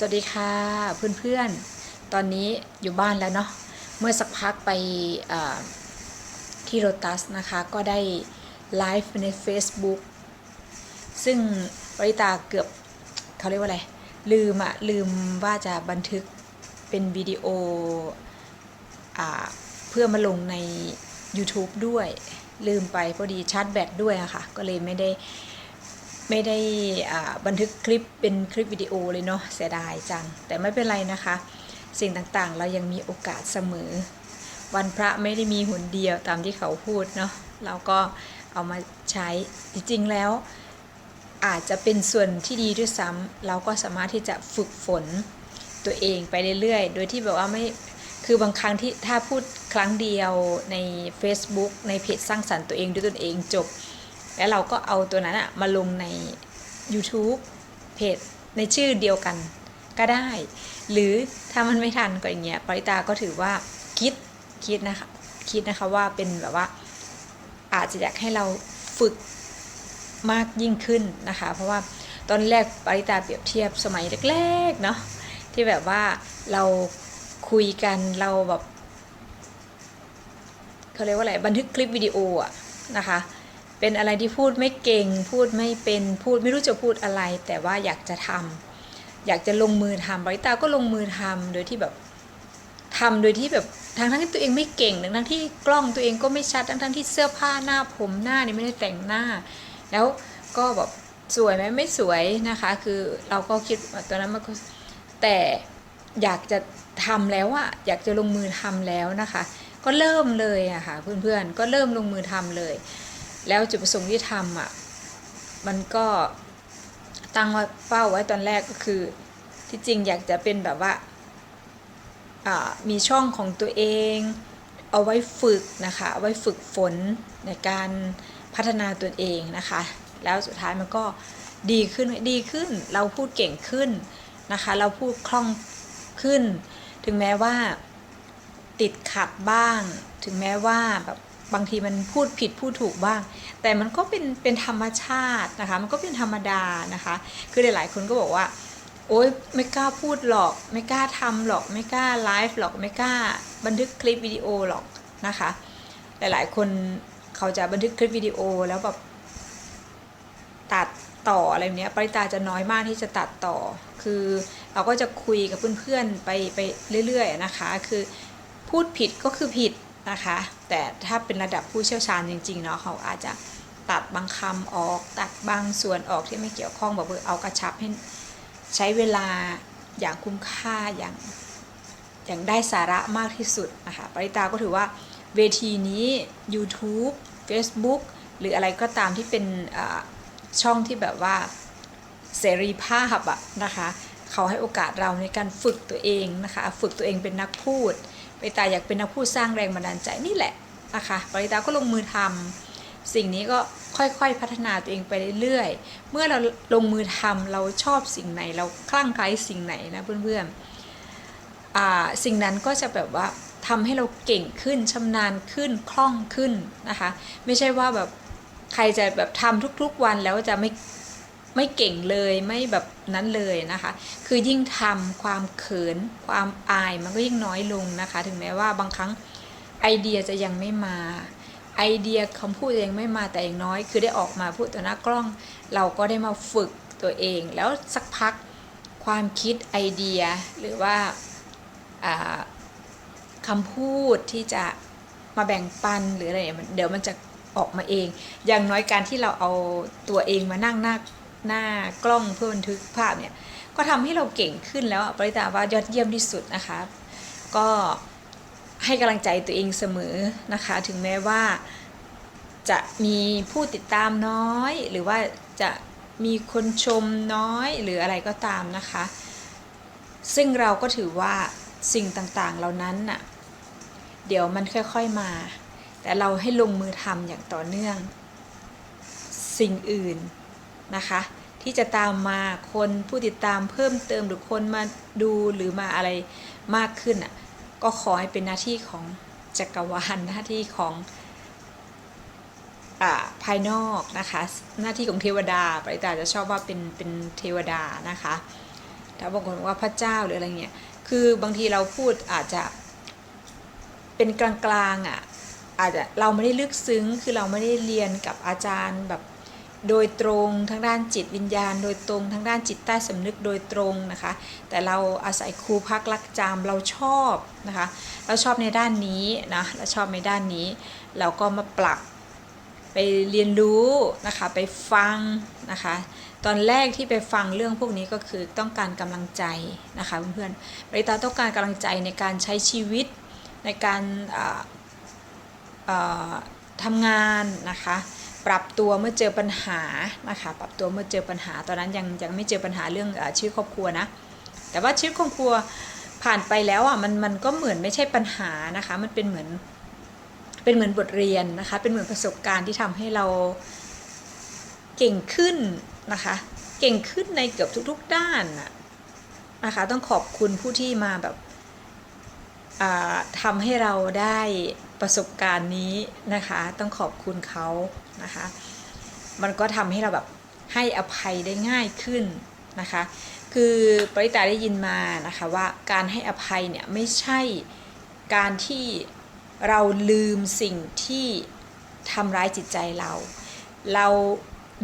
สวัสดีค่ะเพื่อนๆ ตอนนี้อยู่บ้านแล้วเนาะเมื่อสักพักไปที่โรตัสนะคะ ก็ได้ไลฟ์ใน Facebook ซึ่งบริตาเกือบเขาเรียกว่าอะไร ลืมอะลืมว่าจะบันทึกเป็นวิดีโออเพื่อมาลงใน YouTube ด้วยลืมไปพอดีชาร์จแบตด้วยอะค่ะ ก็เลยไม่ได้ ไม่ได้บันทึกคลิปเป็นคลิปวิดีโอเลยเนาะเสียดายจัง แต่ไม่เป็นไรนะคะ สิ่งต่างๆ เรายังมีโอกาสเสมอ วันพระไม่ได้มีหนเดียวตามที่เขาพูดเนาะเราก็เอามาใช้จริงๆแล้วอาจจะเป็นส่วนที่ดีด้วยซ้ำเราก็สามารถที่จะฝึกฝนตัวเองไปเรื่อยๆ โดยที่แบบว่าไม่คือบางครั้งที่ถ้าพูดครั้งเดียวใน Facebook ในเพจสร้างสรรค์ตัวเองด้วยตนเองจบ แล้วเราก็เอาตัวนั้นอะมาลงใน YouTube เพจในชื่อเดียวกันก็ได้ หรือถ้ามันไม่ทันก็อย่างเงี้ยปริตาก็ถือว่าคิดคิดนะคะคิดนะคะว่าเป็นแบบว่าอาจจะอยากให้เราฝึกมากยิ่งขึ้นนะคะ เพราะว่าตอนแรกปริตาเปรียบเทียบสมัยแรกๆเนาะที่แบบว่าเราคุยกันเราแบบเขาเรียกว่าอะไรบันทึกคลิปวิดีโออะนะคะ เป็นอะไรที่พูดไม่เก่ง พูดไม่เป็นพูดไม่รู้จะพูดอะไร แต่ว่าอยากจะทำอยากจะลงมือทำบริตาก็ลงมือทำโดยที่แบบทำโดยที่แบบทั้งทั้งที่ตัวเองไม่เก่งทั้งทั้งที่กล้องตัวเองก็ไม่ชัดทั้งทั้งที่เสื้อผ้าหน้าผมหน้านี่ไม่ได้แต่งหน้า แล้วก็แบบสวยไหมไม่สวยนะคะ คือเราก็คิดว่าตอนนั้นมันก็แต่อยากจะทำแล้วอะอยากจะลงมือทำแล้วนะคะ ก็เริ่มเลยอะค่ะเพื่อนๆก็เริ่มลงมือทำเลย แล้วจุดประสงค์ที่ทำอะมันก็ตั้งไว้เป้าไว้ตอนแรกก็คือ ที่จริงอยากจะเป็นแบบว่ามีช่องของตัวเอง เอาไว้ฝึกนะคะไว้ฝึกฝนในการพัฒนาตัวเองนะคะ แล้วสุดท้ายมันก็ดีขึ้นดีขึ้น เราพูดเก่งขึ้นนะคะ เราพูดคล่องขึ้น ถึงแม้ว่าติดขัดบ้าง ถึงแม้ว่าแบบ บางทีมันพูดผิดพูดถูกบ้าง แต่มันก็เป็นเป็นธรรมชาตินะคะ มันก็เป็นธรรมดานะคะ คือหลาย ๆ คนก็บอกว่า โอ๊ยไม่กล้าพูดหรอก ไม่กล้าทำหรอก ไม่กล้าไลฟ์หรอก ไม่กล้าบันทึกคลิปวิดีโอหรอกนะคะ หลาย ๆ คนเขาจะบันทึกคลิปวิดีโอแล้วแบบตัดต่ออะไรเนี้ยปริตาจะน้อยมากที่จะตัดต่อ คือเราก็จะคุยกับเพื่อนๆไปไปเรื่อย ๆ นะคะ คือพูดผิดก็คือผิด นะคะ แต่ถ้าเป็นระดับผู้เชี่ยวชาญจริงๆเนาะเขาอาจจะตัดบางคำออกตัดบางส่วนออกที่ไม่เกี่ยวข้องแบบเอากระชับให้ใช้เวลาอย่างคุ้มค่าอย่างอย่างได้สาระมากที่สุดนะคะปริตาก็ถือว่าเวทีนี้ YouTube Facebook หรืออะไรก็ตามที่เป็นช่องที่แบบว่าเสรีภาพอะนะคะ เขาให้โอกาสเราในการฝึกตัวเองนะคะ ฝึกตัวเองเป็นนักพูด ปริตาอยากเป็นนักพูดสร้างแรงบันดาลใจนี่แหละนะคะปริตาก็ลงมือทำสิ่งนี้ก็ค่อยๆพัฒนาตัวเองไปเรื่อยๆ เมื่อเราลงมือทำเราชอบสิ่งไหน เราคลั่งไคล้สิ่งไหนนะเพื่อนๆสิ่งนั้นก็จะแบบว่าทำให้เราเก่งขึ้นชำนาญขึ้นคล่องขึ้นนะคะ ไม่ใช่ว่าแบบใครจะแบบทำทุกๆวันแล้วจะไม่ ไม่เก่งเลยไม่แบบนั้นเลยนะคะ คือยิ่งทำความเขินความอายมันก็ยิ่งน้อยลงนะคะ ถึงแม้ว่าบางครั้งไอเดียจะยังไม่มา ไอเดียคำพูดยังไม่มาแต่อย่างน้อย คือได้ออกมาพูดต่อหน้ากล้อง เราก็ได้มาฝึกตัวเอง แล้วสักพักความคิดไอเดียหรือว่าคำพูดที่จะมาแบ่งปันหรืออะไรเดี๋ยวมันจะออกมาเอง อย่างน้อยการที่เราเอาตัวเองมานั่งหน้า หน้ากล้องเพื่อบันทึกภาพเนี่ยก็ทำให้เราเก่งขึ้นแล้วปริตาว่ายอดเยี่ยมที่สุดนะคะ ก็ให้กำลังใจตัวเองเสมอนะคะ ถึงแม้ว่าจะมีผู้ติดตามน้อย หรือว่าจะมีคนชมน้อยหรืออะไรก็ตามนะคะ ซึ่งเราก็ถือว่าสิ่งต่างๆเหล่านั้นน่ะเดี๋ยวมันค่อยๆมา แต่เราให้ลงมือทำอย่างต่อเนื่อง สิ่งอื่น นะคะ ที่จะตามมาคนผู้ติดตามเพิ่มเติมหรือคนมาดูหรือมาอะไรมากขึ้นอะก็ขอให้เป็นหน้าที่ของจักรวาลหน้าที่ของอภายนอกนะคะ หน้าที่ของเทวดาปริตาจะชอบว่าเป็นเป็นเทวดานะคะถ้าบางคนว่าพระเจ้าหรืออะไรเงี้ยคือบางทีเราพูดอาจจะเป็นกลางๆอะอาจจะเราไม่ได้ลึกซึ้งคือเราไม่ได้เรียนกับอาจารย์แบบ โดยตรงทางด้านจิตวิญญาณ โดยตรงทางด้านจิตใต้สำนึกโดยตรงนะคะ แต่เราอาศัยครูพักรักจำเราชอบนะคะ เราชอบในด้านนี้นะเราชอบในด้านนี้ เราก็มาปรับไปเรียนรู้นะคะไปฟังนะคะตอนแรกที่ไปฟังเรื่องพวกนี้ก็คือต้องการกำลังใจนะคะเพื่อนๆบริตาต้องการกำลังใจในการใช้ชีวิตในการทำงานนะคะ ปรับตัวเมื่อเจอปัญหานะคะปรับตัวเมื่อเจอปัญหาตอนนั้นยังยังไม่เจอปัญหาเรื่องอชีวิตครอบครัวนะแต่ว่าชีวิตครอบครัวผ่านไปแล้วอะมันมันก็เหมือนไม่ใช่ปัญหานะคะ มันเป็นเหมือนเป็นเหมือนบทเรียนนะคะ เป็นเหมือนประสบการณ์ที่ทำให้เราเก่งขึ้นนะคะ เก่งขึ้นในเกือบทุก ๆ ด้านนะคะ ต้องขอบคุณผู้ที่มาแบบ ทำให้เราได้ประสบการณ์นี้นะคะ ต้องขอบคุณเขานะคะ มันก็ทำให้เราแบบให้อภัยได้ง่ายขึ้นนะคะ คือปริตาได้ยินมานะคะว่าการให้อภัยเนี่ยไม่ใช่การที่เราลืมสิ่งที่ทำร้ายจิตใจเรา เรา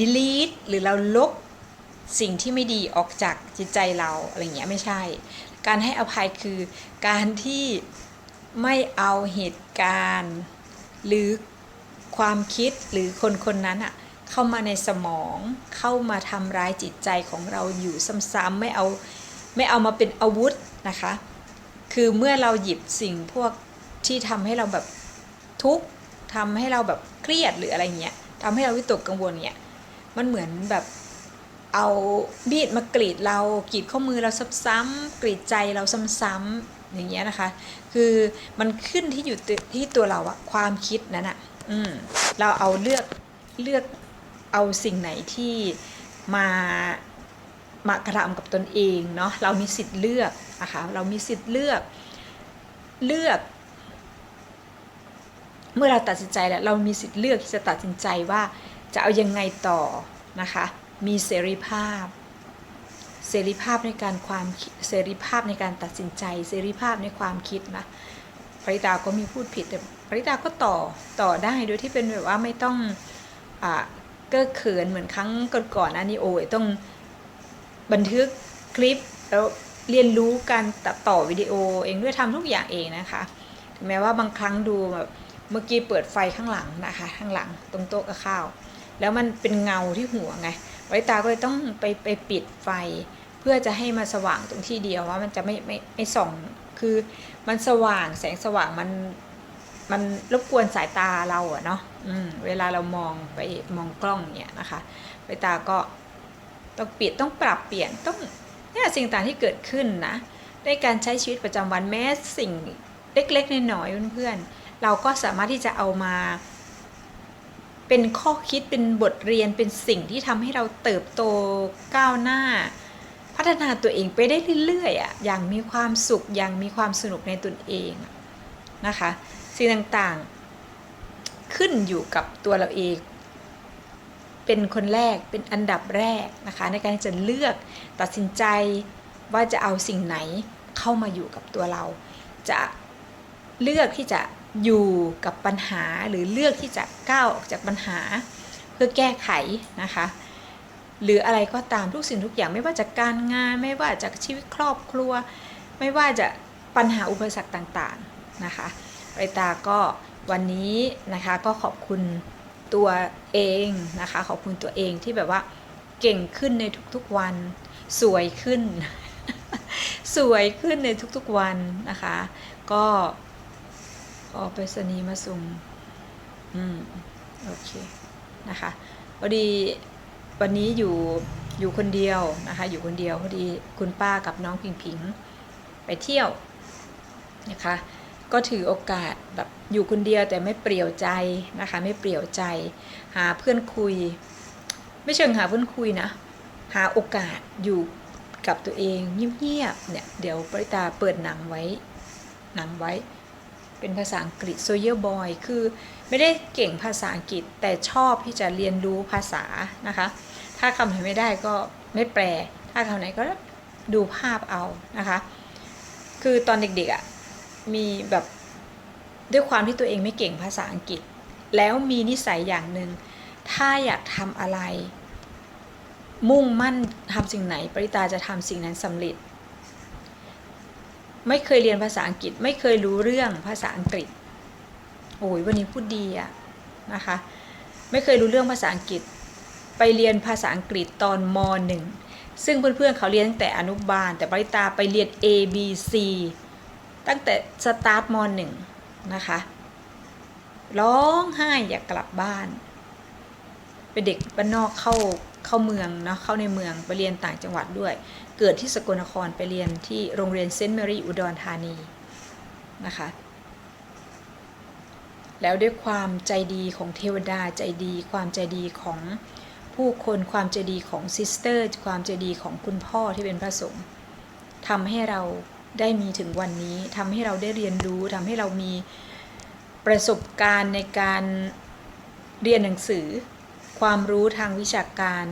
delete หรือเราลบสิ่งที่ไม่ดีออกจากจิตใจเราอะไรเงี้ยไม่ใช่ การให้อภัยคือการที่ไม่เอาเหตุการณ์ หรือความคิดหรือคนคนนั้นอะเข้ามาในสมอง เข้ามาทำร้ายจิตใจของเราอยู่ซ้ำๆไม่เอาไม่เอามาเป็นอาวุธนะคะ คือเมื่อเราหยิบสิ่งพวกที่ทำให้เราแบบทุกข์ทำให้เราแบบเครียดหรืออะไรเงี้ยทำให้เราวิตกกังวลเนี่ยมันเหมือนแบบ เอาบีดมากรีดเรากรีดข้อมือเราซ้ำๆกรีดใจเราซ้ำๆอย่างเงี้ยนะคะ คือมันขึ้นที่อยู่ที่ตัวเราอะความคิดนั้นอะอืมเราเอาเลือกเลือกเอาสิ่งไหนที่มามากระทำกับตนเองเนาะเรามีสิทธิ์เลือกนะคะเรามีสิทธิ์เลือกเลือก เมื่อเราตัดสินใจแล้วเรามีสิทธิ์เลือกที่จะตัดสินใจว่าจะเอายังไงต่อนะคะ มีเสรีภาพ เสรีภาพในการความเสรีภาพในการตัดสินใจ เสรีภาพในความคิดนะปริตาก็มีพูดผิดแต่ปริตาก็ต่อต่อได้โดยที่เป็นแบบว่าไม่ต้องอเก้อเขินเหมือนครั้งก่อนๆอันนี้โอ้ยต้องบันทึกคลิปแล้วเรียนรู้การตัดต่อวิดีโอเองด้วยทำทุกอย่างเองนะคะถึงแม้ว่าบางครั้งดูแบบเมื่อกี้เปิดไฟข้างหลังนะคะ ข้างหลังตรงโต๊ะกับข้าว แล้วมันเป็นเงาที่หัวไงไว้ตาก็เลยต้องไปไปปิดไฟ เพื่อจะให้มันสว่างตรงที่เดียวว่ามันจะไม่ไม่ไม่ส่องคือมันสว่างแสงสว่างมันมันรบกวนสายตาเราอะเนาะอืมเวลาเรามองไปมองกล้องเนี่ยนะคะไว้ตาก็ต้องปิดต้องปรับเปลี่ยนต้องเนี่ยสิ่งต่างที่เกิดขึ้นนะในการใช้ชีวิตประจำวันแม้สิ่งเล็กๆน้อยๆเพื่อนๆเราก็สามารถที่จะเอามา เป็นข้อคิดเป็นบทเรียนเป็นสิ่งที่ทำให้เราเติบโตก้าวหน้า พัฒนาตัวเองไปได้เรื่อยๆอะอย่างมีความสุขอย่างมีความสนุกในตนเองนะคะสิ่งต่างๆ ขึ้นอยู่กับตัวเราเอง เป็นคนแรกเป็นอันดับแรกนะคะในการจะเลือกตัดสินใจว่าจะเอาสิ่งไหนเข้ามาอยู่กับตัวเรา จะเลือกที่จะ อยู่กับปัญหาหรือเลือกที่จะก้าวออกจากปัญหา เพื่อแก้ไขนะคะ หรืออะไรก็ตามทุกสิ่งทุกอย่างไม่ว่าจากการงาน ไม่ว่าจากชีวิตครอบครัว ไม่ว่าจะปัญหาอุปสรรคต่างๆนะคะไรตาก็วันนี้นะคะก็ขอบคุณตัวเองนะคะ ขอบคุณตัวเองที่แบบว่าเก่งขึ้นในทุกๆวัน สวยขึ้น สวยขึ้นในทุกๆวันนะคะ ก็ ออกไปสนีมาส่ง อืม โอเค นะคะ พอดีวันนี้อยู่อยู่คนเดียวนะคะ อยู่คนเดียวพอดีคุณป้ากับน้องพิงพิงไปเที่ยวนะคะ ก็ถือโอกาสแบบอยู่คนเดียวแต่ไม่เปลี่ยวใจนะคะ ไม่เปลี่ยวใจ หาเพื่อนคุย ไม่เชิงหาเพื่อนคุยนะ หาโอกาสอยู่กับตัวเองเงียบๆเนี่ย เดี๋ยวปริตาเปิดหนังไว้ หนังไว้ เป็นภาษาอังกฤษ s o y e r Boy คือไม่ได้เก่งภาษาอังกฤษแต่ชอบที่จะเรียนรู้ภาษานะคะ ถ้าคำไหนไม่ได้ก็ไม่แปล ถ้าคำไหนก็ดูภาพเอานะคะ คือตอนเด็กๆอะ่ะมีแบบด้วยความที่ตัวเองไม่เก่งภาษาอังกฤษ แล้วมีนิสัยอย่างหนึ่งถ้าอยากทำอะไร มุ่งมั่นทำสิ่งไหน ปริตาจะทำสิ่งนั้นสำเร็จ ไม่เคยเรียนภาษาอังกฤษ ไม่เคยรู้เรื่องภาษาอังกฤษ โอ้ยวันนี้พูดดีอะนะคะ ไม่เคยรู้เรื่องภาษาอังกฤษ ไปเรียนภาษาอังกฤษตอนมหนึ่งซึ่งเพื่อนๆเขาเรียนตั้งแต่อนุบาล แต่ปริตาไปเรียน A B C ตั้งแต่สตาร์ทมหนึ่งนะคะร้องไห้อยากกลับบ้านเป็นเด็กบ้านนอกเข้าเข้าเมืองเนาะเข้าในเมืองไปเรียนต่างจังหวัดด้วย เกิดที่สกลนครไปเรียนที่โรงเรียนเซนต์แมรี่อุดรธานีนะคะแล้วด้วยความใจดีของเทวดาใจดี ความใจดีของผู้คนความใจดีของซิสเตอร์ ความใจดีของคุณพ่อที่เป็นพระสงฆ์ทำให้เราได้มีถึงวันนี้ทำให้เราได้เรียนรู้ทำให้เรามีประสบการณ์ในการเรียนหนังสือ ความรู้ทางวิชาการ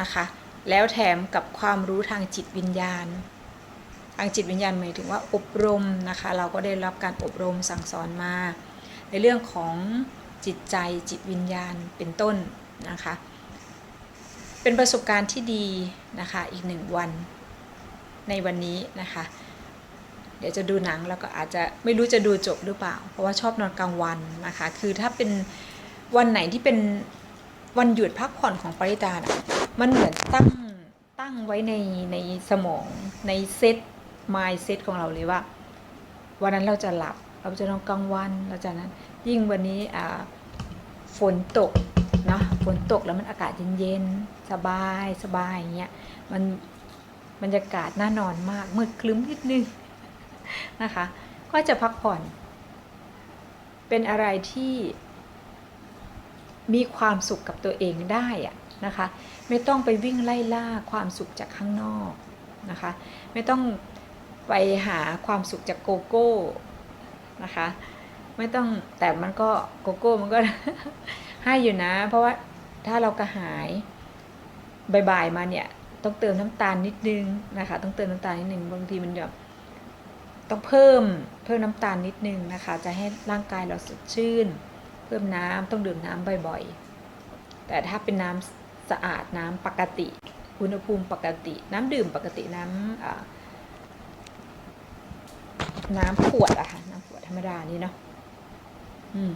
นะคะ แล้วแถมกับความรู้ทางจิตวิญญาณ ทางจิตวิญญาณหมายถึงว่าอบรมนะคะ เราก็ได้รับการอบรมสั่งสอนมา ในเรื่องของจิตใจจิตวิญญาณเป็นต้นนะคะ เป็นประสบการณ์ที่ดีนะคะอีกหนึ่งวันในวันนี้นะคะ เดี๋ยวจะดูหนังแล้วก็อาจจะไม่รู้จะดูจบหรือเปล่า เพราะว่าชอบนอนกลางวันนะคะ คือถ้าเป็นวันไหนที่เป็น วันหยุดพักผ่อนของปริตานะมันเหมือนตั้งตั้งไว้ในในสมองในเซตมายเซตของเราเลยว่า วันนั้นเราจะหลับ เราจะนอนกลางวันเราจะนั้น ยิ่งวันนี้อ่าฝนตกเนาะฝนตกแล้วมันอากาศเย็นๆสบายสบายอย่างเงี้ยมันบรรยากาศน่านอนมากมืดคลึ้มนิดนึงนะคะ ก็จะพักผ่อน เป็นอะไรที่ มีความสุขกับตัวเองได้อะนะคะ ไม่ต้องไปวิ่งไล่ล่าความสุขจากข้างนอกนะคะ ไม่ต้องไปหาความสุขจากโกโก้นะคะ ไม่ต้องแต่มันก็โกโก้มันก็ให้อยู่นะ เพราะว่าถ้าเรากระหายบ่ายๆมาเนี่ยต้องเติมน้ำตาลนิดนึงนะคะ ต้องเติมน้ำตาลนิดนึงบางทีมันแบบต้องเพิ่มเพิ่มน้ำตาลนิดนึงนะคะ จะให้ร่างกายเราสดชื่น พิ่มน้ำต้องดื่มน้ำบ่อยๆ แต่ถ้าเป็นน้ำสะอาดน้ำปกติ อุณหภูมิปกติ น้ำดื่มปกติน้ำอ่าน้ำขวดอะค่ะน้ำขวดธรรมดานี่เนาะอืม